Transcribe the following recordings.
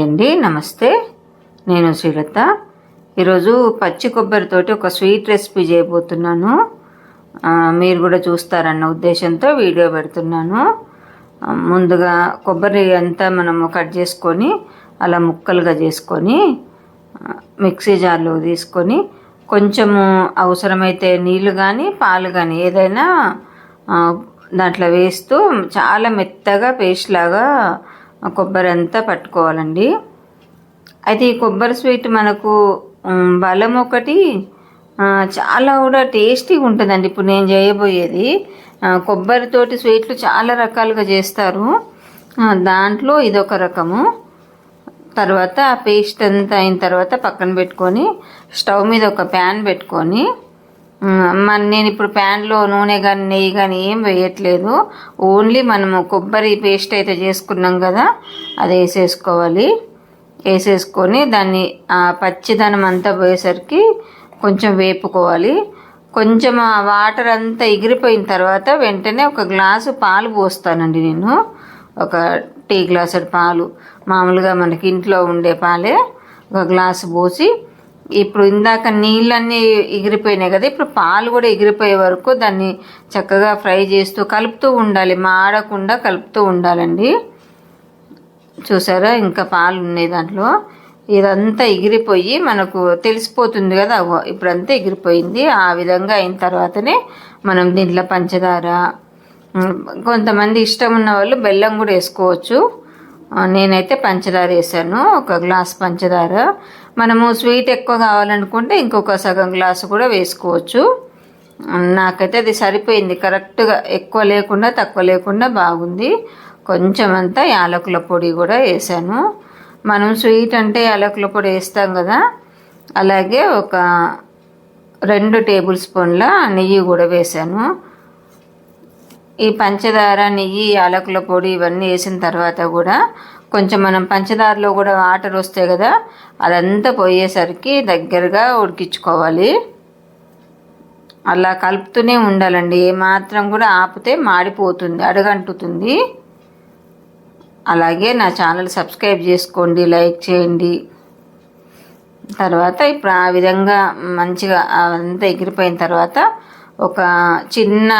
అండి నమస్తే. నేను శ్రీలత. ఈరోజు పచ్చి కొబ్బరితోటి ఒక స్వీట్ రెసిపీ చేయబోతున్నాను. మీరు కూడా చూస్తారన్న ఉద్దేశంతో వీడియో పెడుతున్నాను. ముందుగా కొబ్బరి అంతా మనము కట్ చేసుకొని అలా ముక్కలుగా చేసుకొని మిక్సీ జార్లో తీసుకొని కొంచెము అవసరమైతే నీళ్ళు కానీ పాలు కానీ ఏదైనా దాంట్లో వేస్తూ చాలా మెత్తగా పేస్ట్ లాగా కొబ్బరి అంతా పట్టుకోవాలండి. అయితే ఈ కొబ్బరి స్వీట్ మనకు బలం ఒకటి చాలా కూడా టేస్టీగా ఉంటుందండి. ఇప్పుడు నేను చేయబోయేది కొబ్బరితోటి స్వీట్లు చాలా రకాలుగా చేస్తారు. దాంట్లో ఇదొక రకము. తర్వాత ఆ పేస్ట్ అంతా అయిన తర్వాత పక్కన పెట్టుకొని స్టవ్ మీద ఒక ప్యాన్ పెట్టుకొని మన నేను ఇప్పుడు ప్యాన్లో నూనె కానీ నెయ్యి కానీ ఏం వేయట్లేదు. ఓన్లీ మనము కొబ్బరి పేస్ట్ అయితే చేసుకున్నాం కదా అది వేసేసుకోవాలి. వేసేసుకొని దాన్ని ఆ పచ్చిదనం అంతా పోయేసరికి కొంచెం వేపుకోవాలి. కొంచెం ఆ వాటర్ అంతా ఎగిరిపోయిన తర్వాత వెంటనే ఒక గ్లాసు పాలు పోస్తానండి నేను. ఒక టీ గ్లాసు పాలు. మామూలుగా మనకి ఇంట్లో ఉండే పాలే ఒక గ్లాసు పోసి ఇప్పుడు ఇందాక నీళ్ళన్నీ ఎగిరిపోయినాయి కదా ఇప్పుడు పాలు కూడా ఎగిరిపోయే వరకు దాన్ని చక్కగా ఫ్రై చేస్తూ కలుపుతూ ఉండాలి. మాడకుండా కలుపుతూ ఉండాలండి. చూసారా? ఇంకా పాలు ఉన్నాయి దాంట్లో. ఇదంతా ఎగిరిపోయి మనకు తెలిసిపోతుంది కదా ఇప్పుడంతా ఎగిరిపోయింది. ఆ విధంగా అయిన తర్వాతనే మనం దీంట్లో పంచదార కొంతమంది ఇష్టం ఉన్న వాళ్ళు బెల్లం కూడా వేసుకోవచ్చు. నేనైతే పంచదార వేసాను. ఒక గ్లాస్ పంచదార. మనము స్వీట్ ఎక్కువ కావాలనుకుంటే ఇంకొక సగం గ్లాసు కూడా వేసుకోవచ్చు. నాకైతే అది సరిపోయింది. కరెక్ట్గా ఎక్కువ లేకుండా తక్కువ లేకుండా బాగుంది. కొంచెం అంతా యాలకుల పొడి కూడా వేసాను. మనం స్వీట్ అంటే యాలకుల పొడి వేస్తాం కదా. అలాగే ఒక రెండు టేబుల్ స్పూన్ల నెయ్యి కూడా వేసాను. ఈ పంచదార నెయ్యి యాలకుల పొడి ఇవన్నీ వేసిన తర్వాత కూడా కొంచెం మనం పంచదారలో కూడా వాటర్ వస్తాయి కదా అదంతా పోయేసరికి దగ్గరగా ఉడికించుకోవాలి. అలా కలుపుతూనే ఉండాలండి. ఏమాత్రం కూడా ఆపితే మాడిపోతుంది అడగంటుతుంది. అలాగే నా ఛానల్ సబ్స్క్రైబ్ చేసుకోండి లైక్ చేయండి. తర్వాత ఇప్పుడు ఆ విధంగా మంచిగా అంతా ఎగిరిపోయిన తర్వాత ఒక చిన్న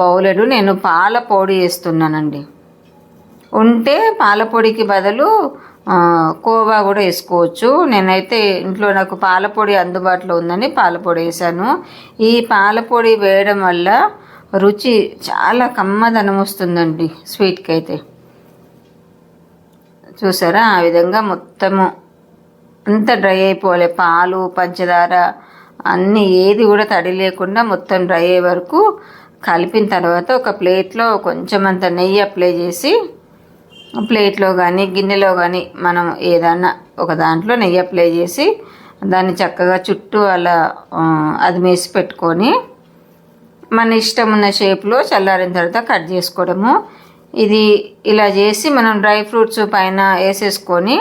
బౌలెడు నేను పాల పొడి వేస్తున్నానండి. ఉంటే పాలపొడికి బదులు కోవా కూడా వేసుకోవచ్చు. నేనైతే ఇంట్లో నాకు పాలపొడి అందుబాటులో ఉందని పాలపొడి వేసాను. ఈ పాలపొడి వేయడం వల్ల రుచి చాలా కమ్మదనం వస్తుందండి స్వీట్కి అయితే చూసారా? ఆ విధంగా మొత్తము అంత డ్రై అయిపోలే. పాలు పంచదార అన్నీ ఏది కూడా తడి లేకుండా మొత్తం డ్రై అయ్యే వరకు కలిపిన తర్వాత ఒక ప్లేట్లో కొంచెం అంత నెయ్యి అప్లై చేసి ప్లేట్లో కానీ గిన్నెలో కానీ మనం ఏదన్నా ఒక దాంట్లో నెయ్యి అప్లై చేసి దాన్ని చక్కగా చుట్టూ అలా అది మేసి పెట్టుకొని మన ఇష్టం ఉన్న షేప్లో చల్లారిన తర్వాత కట్ చేసుకోవడము. ఇది ఇలా చేసి మనం డ్రై ఫ్రూట్స్ పైన వేసేసుకొని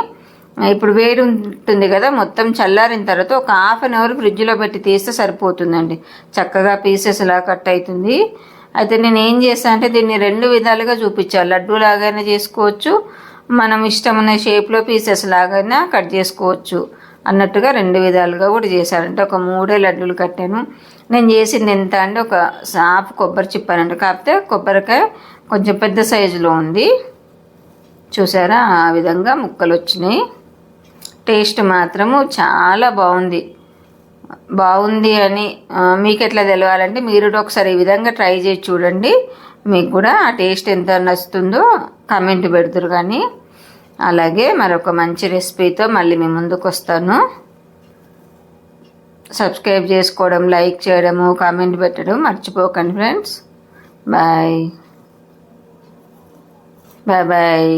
ఇప్పుడు వేడి ఉంటుంది కదా మొత్తం చల్లారిన తర్వాత ఒక హాఫ్ అన్ అవర్ ఫ్రిడ్జ్లో పెట్టి తీస్తే సరిపోతుందండి. చక్కగా పీసెస్ ఇలా కట్ అవుతుంది. అయితే నేను ఏం చేశాను అంటే దీన్ని రెండు విధాలుగా చూపించాను లడ్డు లాగైనా చేసుకోవచ్చు. మనం ఇష్టమైన షేప్లో పీసెస్ లాగైనా కట్ చేసుకోవచ్చు అన్నట్టుగా రెండు విధాలుగా కూడా చేశానంటే ఒక మూడే లడ్డూలు కట్టాను. నేను చేసింది ఎంత అంటే ఒక సాఫ్ కొబ్బరి చిప్పానండి కాకపోతే కొబ్బరికాయ కొంచెం పెద్ద సైజులో ఉంది. చూసారా? ఆ విధంగా ముక్కలు వచ్చినాయి టేస్ట్ మాత్రము చాలా బాగుంది. బాగుంది అని మీకు ఎట్లా తెలవాలంటే మీరు ఒకసారి ఈ విధంగా ట్రై చేసి చూడండి. మీకు కూడా ఆ టేస్ట్ ఎంత నచ్చుతుందో కమెంట్ పెడుతురు కానీ. అలాగే మరొక మంచి రెసిపీతో మళ్ళీ మీ ముందుకు వస్తాను. సబ్స్క్రైబ్ చేసుకోవడం లైక్ చేయడము కామెంట్ పెట్టడం మర్చిపోకండి ఫ్రెండ్స్. బాయ్. Bye bye.